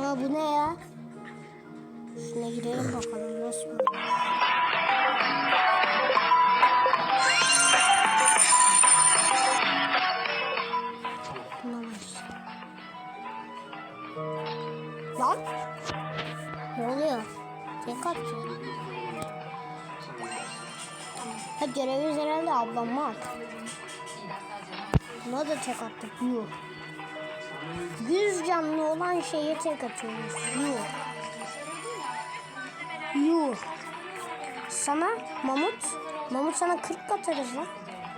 Aa bu ne ya? Şuna girelim bakalım nasıl bas. Lan? Ne oluyor? Tek atıyor. Ha görevimiz herhalde ablamı at. Buna da tek attık. Yuh. Yüz canlı olan şeye tek atıyoruz. Yuh. Yuh. Sana Mamut. Mamut sana 40 atarız lan.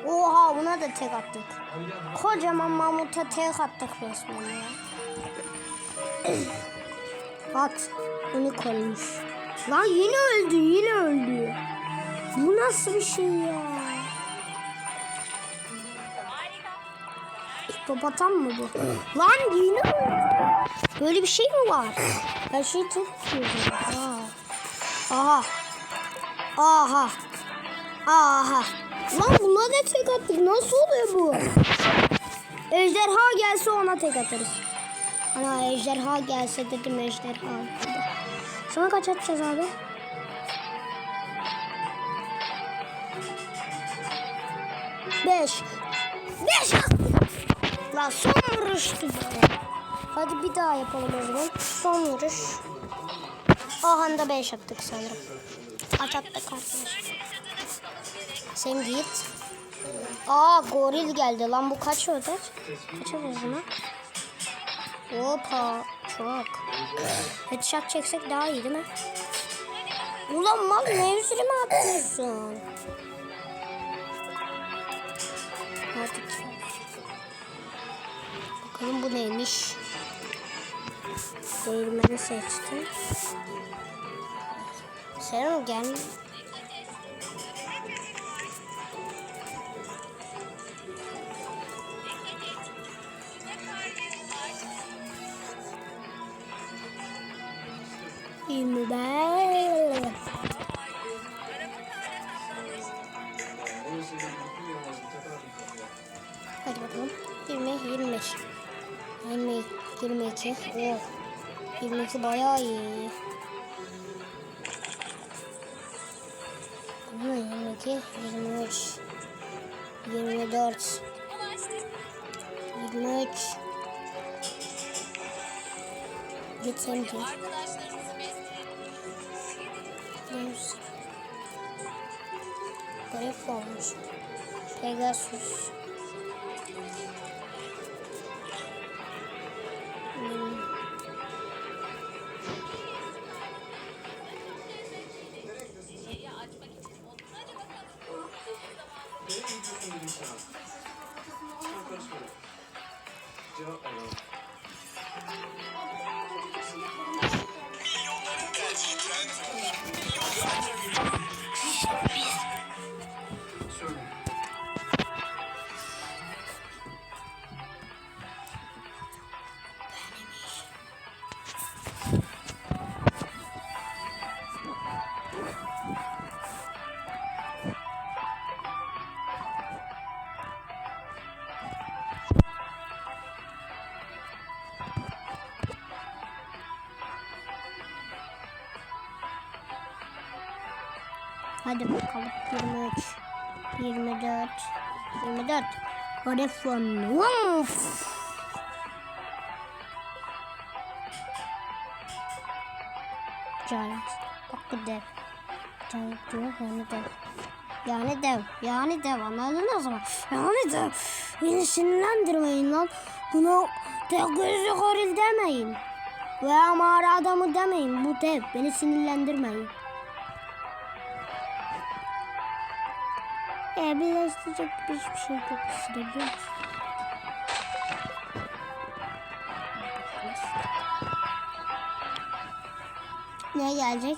Oha buna da tek attık. Kocaman Mamut'a tek attık resmen ya. At. Unicornmuş. Lan yine öldü yine öldü. Bu nasıl bir şey ya? Hipopotam mı bu? Lan yine öldü. Böyle bir şey mi var? Her şeyi tek tutuyorum. Aa. Aha. Aha. Aha. Lan buna da tek attık. Nasıl oluyor bu? Ejderha gelse ona tek atarız. Ana ejderha gelse dedim ejderha. Sana kaç atacağız abi? Beş. Beş attık. La son vuruştu be. Hadi bir daha yapalım o zaman. Son vuruş. Aha da beş attık sanırım. Kaç attık arkadaşlar? Sen git. Aa goril geldi lan bu kaç öder? Kaç öder o zaman? Hoppa çok. Headshot çeksek daha iyi değil mi? Ulan mal mevzili mi atıyorsun? Hadi Bakalım bu neymiş? Değirmeni seçtim. Selam gel. Beş. Hadi bakalım. 20, 25. 20, 22. Oh. 22 bayağı iyi. Hı, 22, 23. 24. 23. Gitsem ki. 100. Garip. Pegasus. gibi bir şey var. Çok karışmadım. Cevap ver Hadi bakalım. 23 24 24 Vodafone Woof Giant Bak bu dev. Giant diyor yani dev. Yani dev Yani dev. Anladınız mı? Yani dev. Beni sinirlendirmeyin lan. Bunu tek gözlü goril demeyin. Veya mağara adamı demeyin. Bu dev. Beni sinirlendirmeyin Ya birleştirecek hiçbir şey yok. Size biliyor musun? Ne gelecek?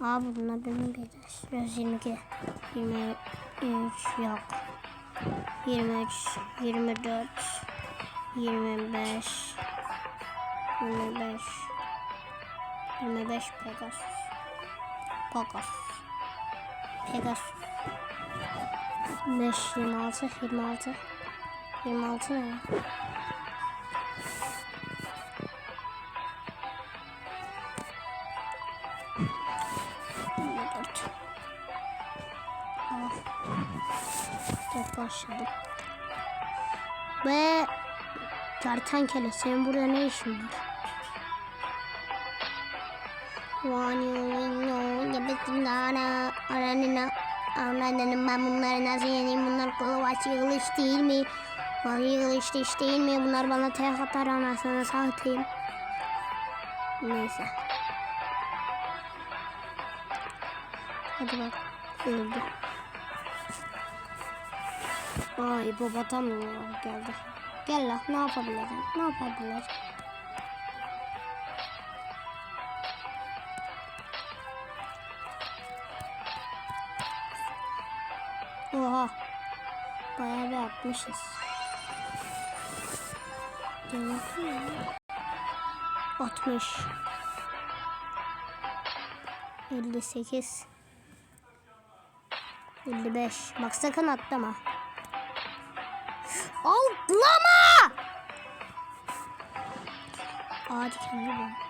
Abi bunlar benim bir 122 23 yok. 23 24 25 25 25 Pegasus. Pegasus. Pegasus 5, 26, 26. 26 ne? başladım. Ve kertenkele senin burada ne işin var? Vani oyunu gebesin dara aranına anladın ben bunları nasıl yeneyim? Bunlar kılıç yığılış değil mi? Var yığılış iş değil mi? Bunlar bana tek atar ama sana satayım. Neyse. Hadi bak. Öldü. Ay babadan mı geldi? Gel lan ne yapabilirim? Ne yapabilirim? Oha. Bayağı bir atmışız. Gel bakayım. 60 58 55 Bak sakın atlama. Atlama! Aa dikenli bu.